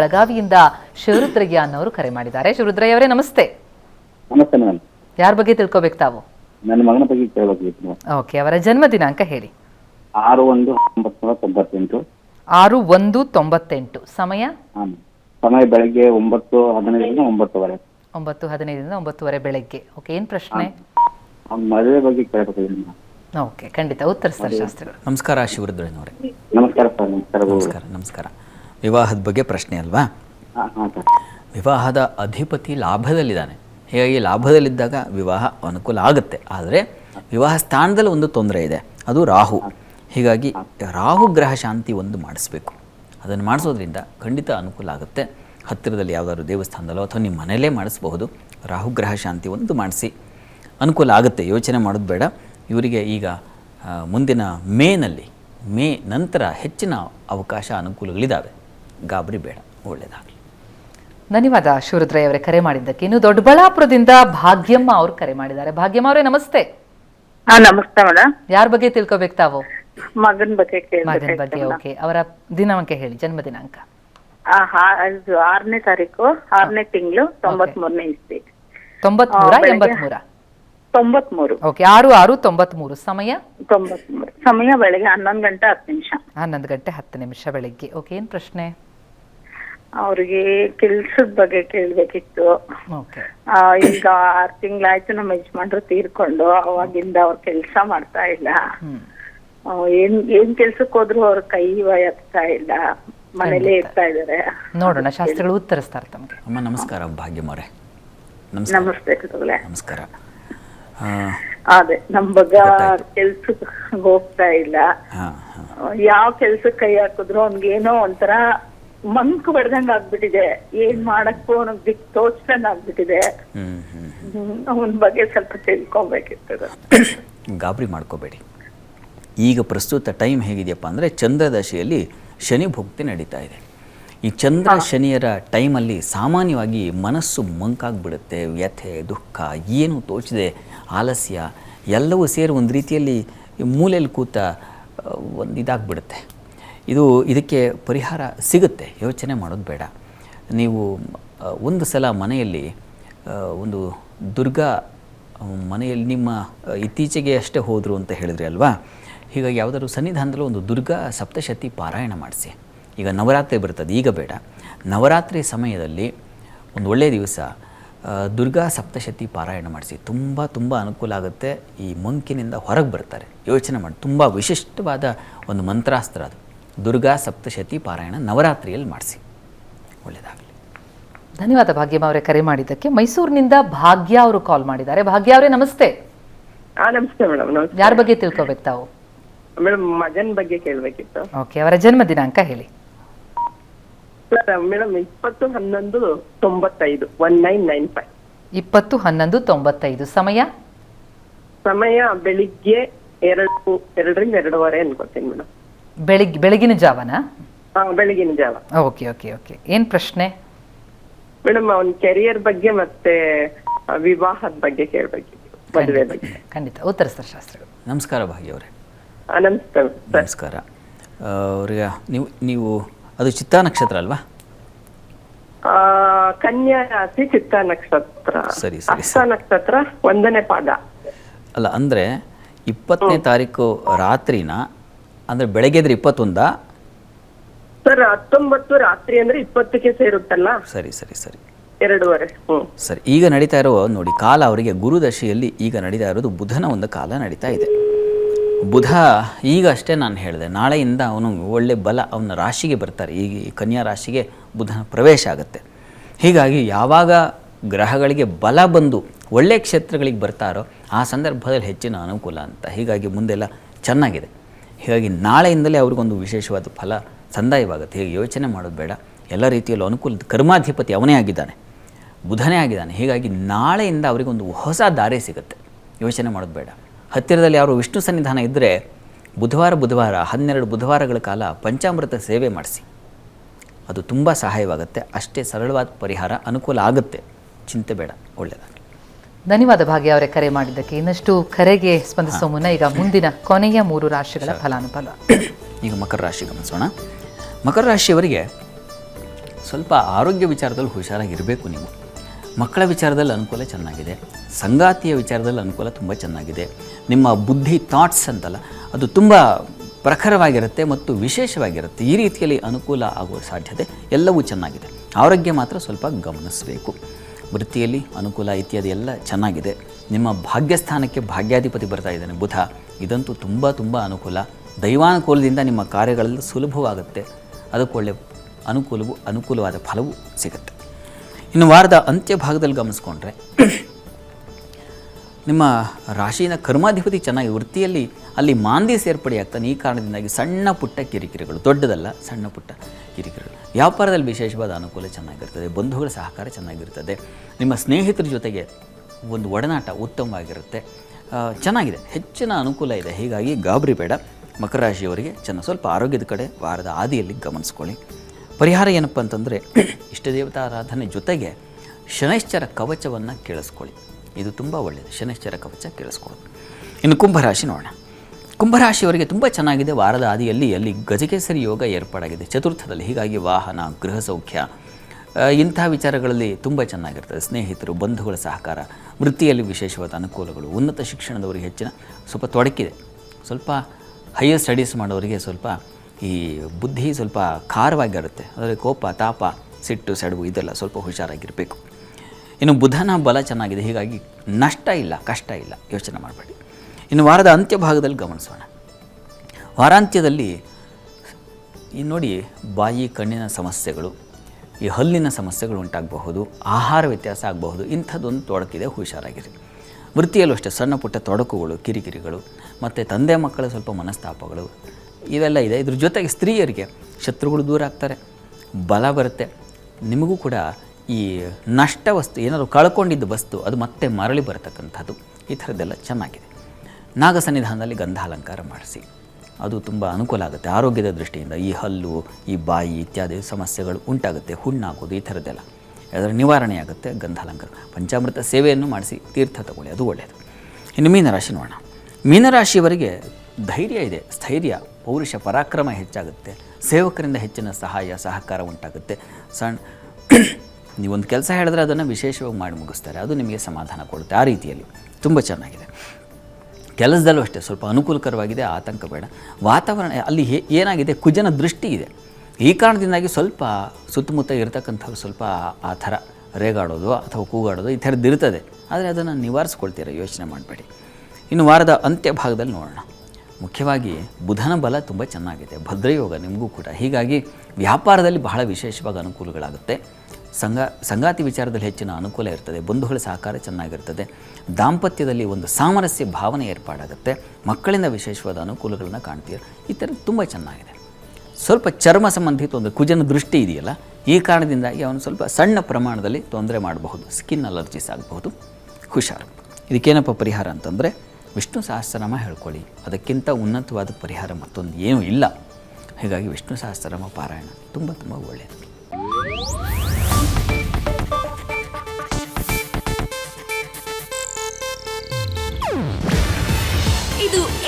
ಬೆಳಗಾವಿಯಿಂದ ಶಿವರುದ್ರಯ್ಯ ಅನ್ನೋರು ಕರೆ ಮಾಡಿದ್ದಾರೆ. ಶಿವರುದ್ರಯ್ಯ ಅವರೇ ನಮಸ್ತೆ. ನಮಸ್ತೆ ಮೇಡಮ್ ಯಾರ ಬಗ್ಗೆ ತಿಳ್ಕೊಬೇಕು ತಾವು? ನನ್ನ ಮಗನ ಬಗ್ಗೆ ಕೇಳಬೇಕಿತ್ತು ಓಕೆ ಅವರ ಜನ್ಮ ದಿನಾಂಕ ಹೇಳಿ. ಆರು ಒಂದು ಒಂಬತ್ತು ನೂರ ತೊಂಬತ್ತೆಂಟು ಆರು ಒಂದು ತೊಂಬತ್ತೆಂಟು. ಸಮಯ? ಹಾಂ ಸಮಯ ಬೆಳಗ್ಗೆ ಒಂಬತ್ತು ಹದಿನೈದರಿಂದ ಒಂಬತ್ತುವರೆ. ಒಂಬತ್ತು ಹದಿನೈದರಿಂದ ಒಂಬತ್ತುವರೆ ಬೆಳಗ್ಗೆ. ಓಕೆ ಏನು ಪ್ರಶ್ನೆ? ಅವ್ನ ಮದುವೆ ಬಗ್ಗೆ ಕೇಳಬೇಕಾಗಿದೆ ಮೇಡಮ್ ಓಕೆ ಖಂಡಿತ. ಉತ್ತರಿಸ್ತಾರೆ ಶಾಸ್ತ್ರಿಗಳು. ನಮಸ್ಕಾರ ಶಿವರುದ್ರಯ್ಯನವರೇ. ನಮಸ್ಕಾರ ಸರ್ ನಮಸ್ಕಾರ ನಮಸ್ಕಾರ ನಮಸ್ಕಾರ. ವಿವಾಹದ ಬಗ್ಗೆ ಪ್ರಶ್ನೆ ಅಲ್ವಾ? ವಿವಾಹದ ಅಧಿಪತಿ ಲಾಭದಲ್ಲಿದ್ದಾನೆ. ಹೀಗಾಗಿ ಲಾಭದಲ್ಲಿದ್ದಾಗ ವಿವಾಹ ಅನುಕೂಲ ಆಗುತ್ತೆ. ಆದರೆ ವಿವಾಹ ಸ್ಥಾನದಲ್ಲಿ ಒಂದು ತೊಂದರೆ ಇದೆ. ಅದು ರಾಹು. ಹೀಗಾಗಿ ರಾಹು ಗ್ರಹ ಶಾಂತಿ ಒಂದು ಮಾಡಿಸ್ಬೇಕು. ಅದನ್ನು ಮಾಡಿಸೋದ್ರಿಂದ ಖಂಡಿತ ಅನುಕೂಲ ಆಗುತ್ತೆ. ಹತ್ತಿರದಲ್ಲಿ ಯಾವುದಾದ್ರು ದೇವಸ್ಥಾನದಲ್ಲೋ ಅಥವಾ ನಿಮ್ಮ ಮನೆಯಲ್ಲೇ ಮಾಡಿಸಬಹುದು. ರಾಹುಗ್ರಹ ಶಾಂತಿ ಒಂದು ಮಾಡಿಸಿ. ಅನುಕೂಲ ಆಗುತ್ತೆ. ಯೋಚನೆ ಮಾಡೋದು ಬೇಡ. ಇವರಿಗೆ ಈಗ ಮುಂದಿನ ಮೇನಲ್ಲಿ ಮೇ ನಂತರ ಹೆಚ್ಚಿನ ಅವಕಾಶ ಅನುಕೂಲಗಳಿದ್ದಾವೆ ಗಾಬರಿ ಬೇಡ ಒಳ್ಳೆಯದಾಗಲಿ ಧನ್ಯವಾದ ಶಿವರುದ್ರಯ್ಯ ಅವರೇ ಕರೆ ಮಾಡಿದ್ದಕ್ಕೆ. ಇನ್ನು ದೊಡ್ಡಬಳ್ಳಾಪುರದಿಂದ ಭಾಗ್ಯಮ್ಮ ಅವರು ಕರೆ ಮಾಡಿದ್ದಾರೆ. ಭಾಗ್ಯಮ್ಮ ಅವರೇ ನಮಸ್ತೆ. ಹಾ ನಮಸ್ತೆ ಮೇಡಮ್ ಯಾರ ಬಗ್ಗೆ ತಿಳ್ಕೊಬೇಕು ತಾವು? ಮಗನ ಬಗ್ಗೆ ಮಗನ ಬಗ್ಗೆ ಓಕೆ. ಅವರ ದಿನಾಂಕ ಹೇಳಿ ಜನ್ಮ ದಿನಾಂಕ. ಆರನೇ ತಾರೀಕು ಆರನೇ ತಿಂಗಳು ತೊಂಬತ್ ಮೂರನೇ ಇಸ್ವಿ. ತೊಂಬತ್ಮೂರ ಎಂಬತ್ಮೂರ? ತೊಂಬತ್ ಮೂರು ಓಕೆ ಆರು ಆರು ತೊಂಬತ್ಮೂರು. ಸಮಯ? ತೊಂಬತ್ ಮೂರು ಸಮಯ ಬೆಳಗ್ಗೆ ಹನ್ನೊಂದು ಗಂಟೆ ಹತ್ತು ನಿಮಿಷ. ಹನ್ನೊಂದು ಗಂಟೆ ಹತ್ತು ನಿಮಿಷ ಬೆಳಿಗ್ಗೆ. ಓಕೆ ಏನು ಪ್ರಶ್ನೆ? ಅವ್ರಿಗೆ ಕೆಲ್ಸದ ಬಗ್ಗೆ ಕೇಳ್ಬೇಕಿತ್ತು. ಓಕೆ. ಆ, ಈಗ ಆರ್ ತಿಂಗ್ಳಾಯ್ತು ನಮ್ಮ ಯಜಮಾನ್ರು ತೀರ್ಕೊಂಡು ಅವಾಗಿಂದ ಅವ್ರ ಕೆಲ್ಸ ಮಾಡ್ತಾ ಇಲ್ಲ. ಹ್ಮ್. ಆ, ಏನ್ ಏನ್ ಕೆಲ್ಸಕ್ ಹೋದ್ರು ಅವ್ರ ಕೈ ಎತ್ತಾ ಇಲ್ಲ. ಮನೇಲೆ ಇರ್ತಾ ಇದಾರೆ. ನೋಡೋಣ ಶಾಸ್ತ್ರಿಗಳು ಉತ್ತರಿಸ್ತಾರೆ ತಮಗೆ. ಅಮ್ಮ ನಮಸ್ಕಾರ ಭಾಗ್ಯ ನಮಸ್ಕಾರ. ನಮಸ್ತೆ ನಮಸ್ಕಾರ. ಆ, ಅದೇ ನಮ್ ಮಗ ಕೆಲ್ಸಕ್ ಹೋಗ್ತಾ ಇಲ್ಲ. ಹಾಂ ಹಾಂ. ಯಾವ ಕೆಲ್ಸಕ್ ಕೈ ಹಾಕಿದ್ರು ಅವ್ನ್ಗೇನೋ ಒಂಥರ ಮಂಕ್ ಬಡ್ದಂಗ್ ಆಗ್ಬಿಟ್ಟಿದೆ. ಏನ್ ಮಾಡಕ್ಕೂ ಅವನಿಗೆ ದಿಕ್ ತೋಚ್ದಂಗ್ ಆಗ್ಬಿಟ್ಟಿದೆ. ಅವನ ಬಗ್ಗೆ ಸ್ವಲ್ಪ ತಿಳ್ಕೊಬೇಕಿತ್ತು. ಗಾಬರಿ ಮಾಡ್ಕೋಬೇಡಿ. ಈಗ ಪ್ರಸ್ತುತ ಟೈಮ್ ಹೇಗಿದೆಯಪ್ಪ ಅಂದರೆ ಚಂದ್ರದಶೆಯಲ್ಲಿ ಶನಿ ಭುಕ್ತಿ ನಡೀತಾ ಇದೆ. ಈ ಚಂದ್ರ ಶನಿಯರ ಟೈಮಲ್ಲಿ ಸಾಮಾನ್ಯವಾಗಿ ಮನಸ್ಸು ಮಂಕಾಗ್ಬಿಡುತ್ತೆ ವ್ಯಥೆ ದುಃಖ ಏನು ತೋಚದೆ ಆಲಸ್ಯ ಎಲ್ಲವೂ ಸೇರಿ ಒಂದು ರೀತಿಯಲ್ಲಿ ಮೂಲೆಯಲ್ಲಿ ಕೂತ ಒಂದು ಇದಾಗ್ಬಿಡುತ್ತೆ. ಇದು ಇದಕ್ಕೆ ಪರಿಹಾರ ಸಿಗುತ್ತೆ. ಯೋಚನೆ ಮಾಡೋದು ಬೇಡ. ನೀವು ಒಂದು ಸಲ ಮನೆಯಲ್ಲಿ ಒಂದು ದುರ್ಗಾ ಮನೆಯಲ್ಲಿ ನಿಮ್ಮ ಇತ್ತೀಚೆಗೆ ಅಷ್ಟೇ ಹೋದರು ಅಂತ ಹೇಳಿದ್ರಿ ಅಲ್ವಾ? ಹೀಗಾಗಿ ಯಾವುದಾದ್ರು ಸನ್ನಿಧಾನದಲ್ಲೂ ಒಂದು ದುರ್ಗಾ ಸಪ್ತಶತಿ ಪಾರಾಯಣ ಮಾಡಿಸಿ. ಈಗ ನವರಾತ್ರಿ ಬರ್ತದೆ, ಈಗ ಬೇಡ. ನವರಾತ್ರಿ ಸಮಯದಲ್ಲಿ ಒಂದು ಒಳ್ಳೆಯ ದಿವಸ ದುರ್ಗಾ ಸಪ್ತಶತಿ ಪಾರಾಯಣ ಮಾಡಿಸಿ. ತುಂಬ ತುಂಬ ಅನುಕೂಲ ಆಗುತ್ತೆ. ಈ ಮಂಕಿನಿಂದ ಹೊರಗೆ ಬರ್ತಾರೆ. ಯೋಚನೆ ಮಾಡಿ. ತುಂಬ ವಿಶಿಷ್ಟವಾದ ಒಂದು ಮಂತ್ರಾಸ್ತ್ರ ಅದು. ದುರ್ಗಾ ಸಪ್ತಶತಿ ಪಾರಾಯಣ ನವರಾತ್ರಿಯಲ್ಲಿ ಮಾಡಿಸಿ. ಒಳ್ಳೆಯದಾಗಲಿ ಧನ್ಯವಾದ ಭಾಗ್ಯಮ್ಮ ಅವರೇ ಕರೆ ಮಾಡಿದ್ದಕ್ಕೆ. ಮೈಸೂರಿನಿಂದ ಭಾಗ್ಯ ಅವರು ಕಾಲ್ ಮಾಡಿದ್ದಾರೆ. ಭಾಗ್ಯ ಅವರೇ ನಮಸ್ತೆ. ನಮಸ್ತೆ ಮೇಡಮ್ ಯಾರ ಬಗ್ಗೆ ತಿಳ್ಕೊಬೇಕು ತಾವು? ಮೇಡಮ್ ಮಗನ್ ಬಗ್ಗೆ ಕೇಳಬೇಕಿತ್ತು. ಓಕೆ ಅವರ ಜನ್ಮ ದಿನಾಂಕ ಹೇಳಿ. ಮೇಡಮ್ ಇಪ್ಪತ್ತು ಹನ್ನೊಂದು ತೊಂಬತ್ತೈದು ಒನ್ ನೈನ್ ನೈನ್ ಫೈವ್ ಇಪ್ಪತ್ತು ಹನ್ನೊಂದು ತೊಂಬತ್ತೈದು. ಸಮಯ? ಸಮಯ ಬೆಳಿಗ್ಗೆ ಎರಡು ಎರಡರಿಂದ ಎರಡೂವರೆ ಅನ್ಕೋತೀನಿ ಮೇಡಮ್. ಬೆಳಿಗ್ಗೆ ಬೆಳಗಿನ ಜಾವನ? ಆ, ಬೆಳಗಿನ ಜಾವ. Okay okay okay. ಏನು ಪ್ರಶ್ನೆ? ಮೇಡಮ್ ಅವನ ಕೆರಿಯರ್ ಬಗ್ಗೆ ಮತ್ತೆ ಆ, ವಿವಾಹದ ಬಗ್ಗೆ ಕೇಳ್ಬೇಕಿತ್ತು ಮದುವೆ ಬಗ್ಗೆ. ಖಂಡಿತ. ಉತ್ತರಿಸ್ತಾರೆ ಶಾಸ್ತ್ರಿಗಳು ನಮಸ್ಕಾರ ಭಾಗ್ಯ ಅವರೇ. ಹಾ ನಮಸ್ತೆ ಸರ್. ನಮಸ್ಕಾರ. ಆ, ಅವ್ರಿಗೆ ನೀವು ನೀವು ಅದು ಚಿತ್ತಾ ನಕ್ಷತ್ರ ಅಲ್ವಾ? ಆ, ಕನ್ಯಾ ರಾಶಿ ಚಿತ್ತ ನಕ್ಷತ್ರ. ಸರಿ, ಸರಿ, ಹಸ್ತ ನಕ್ಷತ್ರ ಒಂದನೇ ಪಾದ. ಅಲ್ಲ ಅಂದ್ರೆ ಇಪ್ಪತ್ತನೇ ತಾರೀಕು ರಾತ್ರಿನ ಅಂದರೆ ಬೆಳಗ್ಗೆದ್ರೆ ಇಪ್ಪತ್ತೊಂದ? ಸರ್ ಹತ್ತೊಂಬತ್ತು ರಾತ್ರಿ ಅಂದ್ರೆ ಇಪ್ಪತ್ತಕ್ಕೆ ಸೇರುತ್ತಲ್ಲ? ಸರಿ ಸರಿ ಸರಿ. ಎರಡೂವರೆ ಹ್ಮ್ ಸರಿ ಈಗ ನಡೀತಾ ಇರೋ ನೋಡಿ ಕಾಲ ಅವರಿಗೆ ಗುರುದಶೆಯಲ್ಲಿ ಈಗ ನಡೀತಾ ಇರೋದು ಬುಧನ ಒಂದು ಕಾಲ ನಡೀತಾ ಇದೆ. ಬುಧ ಈಗ ಅಷ್ಟೇ ನಾನು ಹೇಳಿದೆ ನಾಳೆಯಿಂದ ಅವನು ಒಳ್ಳೆ ಬಲ ಅವನ ರಾಶಿಗೆ ಬರ್ತಾರೆ ಈಗ ಈ ಕನ್ಯಾ ರಾಶಿಗೆ ಬುಧನ ಪ್ರವೇಶ ಆಗುತ್ತೆ. ಹೀಗಾಗಿ ಯಾವಾಗ ಗ್ರಹಗಳಿಗೆ ಬಲ ಬಂದು ಒಳ್ಳೆ ಕ್ಷೇತ್ರಗಳಿಗೆ ಬರ್ತಾರೋ ಆ ಸಂದರ್ಭದಲ್ಲಿ ಹೆಚ್ಚಿನ ಅನುಕೂಲ ಅಂತ ಹೀಗಾಗಿ ಮುಂದೆಲ್ಲ ಚೆನ್ನಾಗಿದೆ. ಹೀಗಾಗಿ ನಾಳೆಯಿಂದಲೇ ಅವ್ರಿಗೊಂದು ವಿಶೇಷವಾದ ಫಲ ಸಂದಾಯವಾಗುತ್ತೆ. ಹೀಗೆ ಯೋಚನೆ ಮಾಡೋದು ಬೇಡ. ಎಲ್ಲ ರೀತಿಯಲ್ಲೂ ಅನುಕೂಲ ಕರ್ಮಾಧಿಪತಿ ಅವನೇ ಆಗಿದ್ದಾನೆ. ಬುಧನೇ ಆಗಿದ್ದಾನೆ. ಹೀಗಾಗಿ ನಾಳೆಯಿಂದ ಅವರಿಗೊಂದು ಹೊಸ ದಾರಿ ಸಿಗುತ್ತೆ. ಯೋಚನೆ ಮಾಡೋದು ಬೇಡ. ಹತ್ತಿರದಲ್ಲಿ ಯಾರು ವಿಷ್ಣು ಸನ್ನಿಧಾನ ಇದ್ದರೆ ಬುಧವಾರ ಬುಧವಾರ, ಹನ್ನೆರಡು ಬುಧವಾರಗಳ ಕಾಲ ಪಂಚಾಮೃತ ಸೇವೆ ಮಾಡಿಸಿ. ಅದು ತುಂಬ ಸಹಾಯವಾಗುತ್ತೆ. ಅಷ್ಟೇ ಸರಳವಾದ ಪರಿಹಾರ ಅನುಕೂಲ ಆಗುತ್ತೆ. ಚಿಂತೆ ಬೇಡ. ಒಳ್ಳೆಯದಾಗಲಿ ಧನ್ಯವಾದ ಭಾಗ್ಯ ಅವರೇ ಕರೆ ಮಾಡಿದ್ದಕ್ಕೆ. ಇನ್ನಷ್ಟು ಕರೆಗೆ ಸ್ಪಂದಿಸುವ ಮುನ್ನ ಈಗ ಮುಂದಿನ ಕೊನೆಯ ಮೂರು ರಾಶಿಗಳ ಫಲಾನುಫಲ ಈಗ ಮಕರ ರಾಶಿ ಗಮನಿಸೋಣ. ಮಕರ ರಾಶಿಯವರಿಗೆ ಸ್ವಲ್ಪ ಆರೋಗ್ಯ ವಿಚಾರದಲ್ಲಿ ಹುಷಾರಾಗಿರಬೇಕು ನೀವು. ಮಕ್ಕಳ ವಿಚಾರದಲ್ಲಿ ಅನುಕೂಲ ಚೆನ್ನಾಗಿದೆ. ಸಂಗಾತಿಯ ವಿಚಾರದಲ್ಲಿ ಅನುಕೂಲ ತುಂಬ ಚೆನ್ನಾಗಿದೆ. ನಿಮ್ಮ ಬುದ್ಧಿ ಥಾಟ್ಸ್ ಅಂತಲ್ಲ ಅದು ತುಂಬ ಪ್ರಖರವಾಗಿರುತ್ತೆ ಮತ್ತು ವಿಶೇಷವಾಗಿರುತ್ತೆ. ಈ ರೀತಿಯಲ್ಲಿ ಅನುಕೂಲ ಆಗುವ ಸಾಧ್ಯತೆ ಎಲ್ಲವೂ ಚೆನ್ನಾಗಿದೆ. ಆರೋಗ್ಯ ಮಾತ್ರ ಸ್ವಲ್ಪ ಗಮನಿಸಬೇಕು. ವೃತ್ತಿಯಲ್ಲಿ ಅನುಕೂಲ ಇತ್ಯಾದಿ ಎಲ್ಲ ಚೆನ್ನಾಗಿದೆ. ನಿಮ್ಮ ಭಾಗ್ಯಸ್ಥಾನಕ್ಕೆ ಭಾಗ್ಯಾಧಿಪತಿ ಬರ್ತಾ ಇದ್ದಾನೆ ಬುಧ. ಇದಂತೂ ತುಂಬ ತುಂಬ ಅನುಕೂಲ. ದೈವಾನುಕೂಲದಿಂದ ನಿಮ್ಮ ಕಾರ್ಯಗಳಲ್ಲಿ ಸುಲಭವಾಗುತ್ತೆ. ಅದಕ್ಕೊಳ್ಳೆ ಅನುಕೂಲವು ಅನುಕೂಲವಾದ ಫಲವು ಸಿಗುತ್ತೆ. ಇನ್ನು ವಾರದ ಅಂತ್ಯ ಭಾಗದಲ್ಲಿ ಗಮನಿಸ್ಕೊಂಡ್ರೆ, ನಿಮ್ಮ ರಾಶಿನ ಕರ್ಮಾಧಿಪತಿ ಚೆನ್ನಾಗಿ ವೃತ್ತಿಯಲ್ಲಿ ಅಲ್ಲಿ ಮಾಂದಿ ಸೇರ್ಪಡೆಯಾಗ್ತಾನೆ. ಈ ಕಾರಣದಿಂದಾಗಿ ಸಣ್ಣ ಪುಟ್ಟ ಕಿರಿಕಿರಿಗಳು, ದೊಡ್ಡದಲ್ಲ, ಸಣ್ಣ ಪುಟ್ಟ ಕಿರಿಕಿರಿಗಳು. ವ್ಯಾಪಾರದಲ್ಲಿ ವಿಶೇಷವಾದ ಅನುಕೂಲ ಚೆನ್ನಾಗಿರ್ತದೆ? ಬಂಧುಗಳ ಸಹಕಾರ ಚೆನ್ನಾಗಿರ್ತದೆ. ನಿಮ್ಮ ಸ್ನೇಹಿತರ ಜೊತೆಗೆ ಒಂದು ಒಡನಾಟ ಉತ್ತಮವಾಗಿರುತ್ತೆ. ಚೆನ್ನಾಗಿದೆ. ಹೆಚ್ಚಿನ ಅನುಕೂಲ ಇದೆ. ಹೀಗಾಗಿ ಗಾಬರಿ ಬೇಡ. ಮಕರ ರಾಶಿಯವರಿಗೆ ಚೆನ್ನ ಸ್ವಲ್ಪ ಆರೋಗ್ಯದ ಕಡೆ ವಾರದ ಆದಿಯಲ್ಲಿ ಗಮನಿಸ್ಕೊಳ್ಳಿ. ಪರಿಹಾರ ಏನಪ್ಪ ಅಂತಂದರೆ ಇಷ್ಟದೇವತಾ ಆರಾಧನೆ ಜೊತೆಗೆ ಶನೈಶ್ಚರ ಕವಚವನ್ನು ಕೇಳಿಸ್ಕೊಳ್ಳಿ. ಇದು ತುಂಬ ಒಳ್ಳೆಯದು ಶನೈಶ್ಚರ ಕವಚ ಕೇಳಿಸ್ಕೊಳ್ಳಿ ಇನ್ನು ಕುಂಭರಾಶಿ ನೋಡೋಣ. ಕುಂಭರಾಶಿಯವರಿಗೆ ತುಂಬ ಚೆನ್ನಾಗಿದೆ. ವಾರದ ಆದಿಯಲ್ಲಿ ಅಲ್ಲಿ ಗಜಕೇಸರಿ ಯೋಗ ಏರ್ಪಾಡಾಗಿದೆ. ಚತುರ್ಥದಲ್ಲಿ ಹೀಗಾಗಿ ವಾಹನ, ಗೃಹ ಸೌಖ್ಯ ಇಂಥ ವಿಚಾರಗಳಲ್ಲಿ ತುಂಬ ಚೆನ್ನಾಗಿರ್ತದೆ. ಸ್ನೇಹಿತರು, ಬಂಧುಗಳ ಸಹಕಾರ, ವೃತ್ತಿಯಲ್ಲಿ ವಿಶೇಷವಾದ ಅನುಕೂಲಗಳು, ಉನ್ನತ ಶಿಕ್ಷಣದವರಿಗೆ ಹೆಚ್ಚಿನ ಸ್ವಲ್ಪ ತೊಡಕಿದೆ. ಸ್ವಲ್ಪ ಹೈಯರ್ ಸ್ಟಡೀಸ್ ಮಾಡೋರಿಗೆ ಸ್ವಲ್ಪ ಈ ಬುದ್ಧಿ ಸ್ವಲ್ಪ ಖಾರವಾಗಿರುತ್ತೆ. ಅಂದರೆ ಕೋಪ, ತಾಪ, ಸಿಟ್ಟು ಸೆಡವು ಇದೆಲ್ಲ ಸ್ವಲ್ಪ ಹುಷಾರಾಗಿರಬೇಕು. ಇನ್ನು ಬುಧನ ಬಲ ಚೆನ್ನಾಗಿದೆ. ಹೀಗಾಗಿ ನಷ್ಟ ಇಲ್ಲ, ಕಷ್ಟ ಇಲ್ಲ. ಯೋಚನೆ ಮಾಡಬೇಡಿ. ಇನ್ನು ವಾರದ ಅಂತ್ಯ ಭಾಗದಲ್ಲಿ ಗಮನಿಸೋಣ. ವಾರಾಂತ್ಯದಲ್ಲಿ ಈ ನೋಡಿ ಬಾಯಿ ಕಣ್ಣಿನ ಸಮಸ್ಯೆಗಳು, ಈ ಹಲ್ಲಿನ ಸಮಸ್ಯೆಗಳು ಉಂಟಾಗಬಹುದು, ಆಹಾರ ವ್ಯತ್ಯಾಸ ಆಗಬಹುದು, ಇಂಥದ್ದೊಂದು ತೊಡಕಿದೆ, ಹುಷಾರಾಗಿರಿ. ವೃತ್ತಿಯಲ್ಲೂ ಅಷ್ಟೇ ಸಣ್ಣ ಪುಟ್ಟ ತೊಡಕುಗಳು, ಕಿರಿಕಿರಿಗಳು, ಮತ್ತು ತಂದೆ ಮಕ್ಕಳ ಸ್ವಲ್ಪ ಮನಸ್ತಾಪಗಳು, ಇವೆಲ್ಲ ಇದೆ. ಇದ್ರ ಜೊತೆಗೆ ಸ್ತ್ರೀಯರಿಗೆ ಶತ್ರುಗಳು ದೂರ ಆಗ್ತಾರೆ, ಬಲ ಬರುತ್ತೆ. ನಿಮಗೂ ಕೂಡ ಈ ನಷ್ಟ ವಸ್ತು ಏನಾದರೂ ಕಳ್ಕೊಂಡಿದ್ದ ವಸ್ತು, ಅದು ಮತ್ತೆ ಮರಳಿ ಬರತಕ್ಕಂಥದ್ದು, ಈ ಥರದ್ದೆಲ್ಲ ಚೆನ್ನಾಗಿದೆ. ನಾಗ ಸನ್ನಿಧಾನದಲ್ಲಿ ಗಂಧ ಅಲಂಕಾರ ಮಾಡಿಸಿ. ಅದು ತುಂಬ ಅನುಕೂಲ ಆಗುತ್ತೆ. ಆರೋಗ್ಯದ ದೃಷ್ಟಿಯಿಂದ ಈ ಹಲ್ಲು, ಈ ಬಾಯಿ ಇತ್ಯಾದಿ ಸಮಸ್ಯೆಗಳು ಉಂಟಾಗುತ್ತೆ, ಹುಣ್ಣಾಗೋದು, ಈ ಥರದ್ದೆಲ್ಲ. ಅದರ ನಿವಾರಣೆಯಾಗುತ್ತೆ ಗಂಧ ಅಲಂಕಾರ ಪಂಚಾಮೃತ ಸೇವೆಯನ್ನು ಮಾಡಿಸಿ ತೀರ್ಥ ತಗೊಳ್ಳಿ, ಅದು ಒಳ್ಳೆಯದು ಇನ್ನು ಮೀನರಾಶಿ ನೋಡೋಣ. ಮೀನರಾಶಿಯವರಿಗೆ ಧೈರ್ಯ ಇದೆ, ಸ್ಥೈರ್ಯ, ಪೌರುಷ ಪರಾಕ್ರಮ ಹೆಚ್ಚಾಗುತ್ತೆ. ಸೇವಕರಿಂದ ಹೆಚ್ಚಿನ ಸಹಾಯ, ಸಹಕಾರ ಉಂಟಾಗುತ್ತೆ. ಸಣ್ಣ ನೀವೊಂದು ಕೆಲಸ ಹೇಳಿದ್ರೆ ಅದನ್ನು ವಿಶೇಷವಾಗಿ ಮಾಡಿ ಮುಗಿಸ್ತಾರೆ. ಅದು ನಿಮಗೆ ಸಮಾಧಾನ ಕೊಡುತ್ತೆ ಆ ರೀತಿಯಲ್ಲಿ. ತುಂಬ ಚೆನ್ನಾಗಿದೆ. ಕೆಲಸದಲ್ಲೂ ಅಷ್ಟೇ, ಸ್ವಲ್ಪ ಅನುಕೂಲಕರವಾಗಿದೆ, ಆತಂಕ ಬೇಡ. ವಾತಾವರಣ, ಅಲ್ಲಿ ಏನಾಗಿದೆ, ಕುಜನ ದೃಷ್ಟಿ ಇದೆ. ಈ ಕಾರಣದಿಂದಾಗಿ ಸ್ವಲ್ಪ ಸುತ್ತಮುತ್ತ ಇರತಕ್ಕಂಥವ್ರು ಸ್ವಲ್ಪ ಆ ಥರ ರೇಗಾಡೋದು ಅಥವಾ ಕೂಗಾಡೋದು ಈ ಥರದ್ದು ಇರ್ತದೆ. ಆದರೆ ಅದನ್ನು ನಿವಾರಿಸ್ಕೊಳ್ತೀರ, ಯೋಚನೆ ಮಾಡಬೇಡಿ. ಇನ್ನು ವಾರದ ಅಂತ್ಯ ಭಾಗದಲ್ಲಿ ನೋಡೋಣ. ಮುಖ್ಯವಾಗಿ ಬುಧನ ಬಲ ತುಂಬ ಚೆನ್ನಾಗಿದೆ. ಭದ್ರಯೋಗ ನಿಮಗೂ ಕೂಡ. ಹೀಗಾಗಿ ವ್ಯಾಪಾರದಲ್ಲಿ ಬಹಳ ವಿಶೇಷವಾಗಿ ಅನುಕೂಲಗಳಾಗುತ್ತೆ. ಸಂಗ ಸಂಗಾತಿ ವಿಚಾರದಲ್ಲಿ ಹೆಚ್ಚಿನ ಅನುಕೂಲ ಇರ್ತದೆ, ಬಂಧುಗಳ ಸಹಕಾರ ಚೆನ್ನಾಗಿರ್ತದೆ, ದಾಂಪತ್ಯದಲ್ಲಿ ಒಂದು ಸಾಮರಸ್ಯ ಭಾವನೆ ಏರ್ಪಾಡಾಗುತ್ತೆ, ಮಕ್ಕಳಿಂದ ವಿಶೇಷವಾದ ಅನುಕೂಲಗಳನ್ನ ಕಾಣ್ತೀರ, ಈ ಥರ ತುಂಬ ಚೆನ್ನಾಗಿದೆ. ಸ್ವಲ್ಪ ಚರ್ಮ ಸಂಬಂಧಿತ ಒಂದು ಕುಜನ ದೃಷ್ಟಿ ಇದೆಯಲ್ಲ, ಈ ಕಾರಣದಿಂದಾಗಿ ಅವನು ಸ್ವಲ್ಪ ಸಣ್ಣ ಪ್ರಮಾಣದಲ್ಲಿ ತೊಂದರೆ ಮಾಡಬಹುದು, ಸ್ಕಿನ್ ಅಲರ್ಜೀಸ್ ಆಗಬಹುದು, ಹುಷಾರು. ಇದಕ್ಕೇನಪ್ಪ ಪರಿಹಾರ ಅಂತಂದರೆ, ವಿಷ್ಣು ಸಹಸ್ರನಾಮ ಹೇಳ್ಕೊಳ್ಳಿ, ಅದಕ್ಕಿಂತ ಉನ್ನತವಾದ ಪರಿಹಾರ ಮತ್ತೊಂದು ಏನೂ ಇಲ್ಲ. ಹೀಗಾಗಿ ವಿಷ್ಣು ಸಹಸ್ರನಾಮ ಪಾರಾಯಣ ತುಂಬ ತುಂಬ ಒಳ್ಳೆಯದು